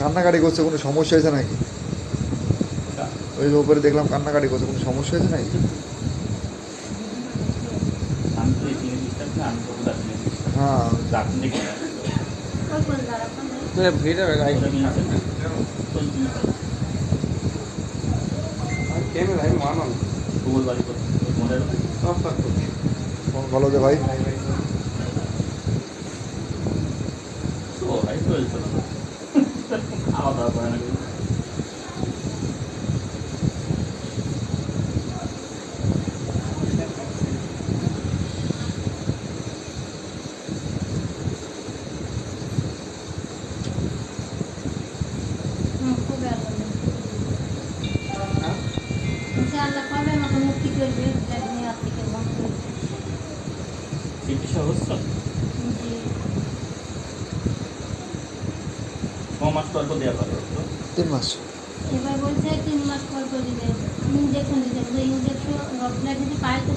কান্নাকাটি করছে কোনো সমস্যা হয়েছে নাকি? ওই যে উপরে দেখলাম কান্নাকাটি করছে কোনো সমস্যা হয়েছে নাকি? হ্যাঁ। ভিড় হবে গাড়ি মনে ভালো যে ভাই। adabını bilmek. Thank you. মাস পর পর দেওয়া তো তিন মাস। এবার বলছে তিন মাস পর করে দিবে। ইঞ্জেকশন দিতে ইঞ্জেকশন যদি পায় তো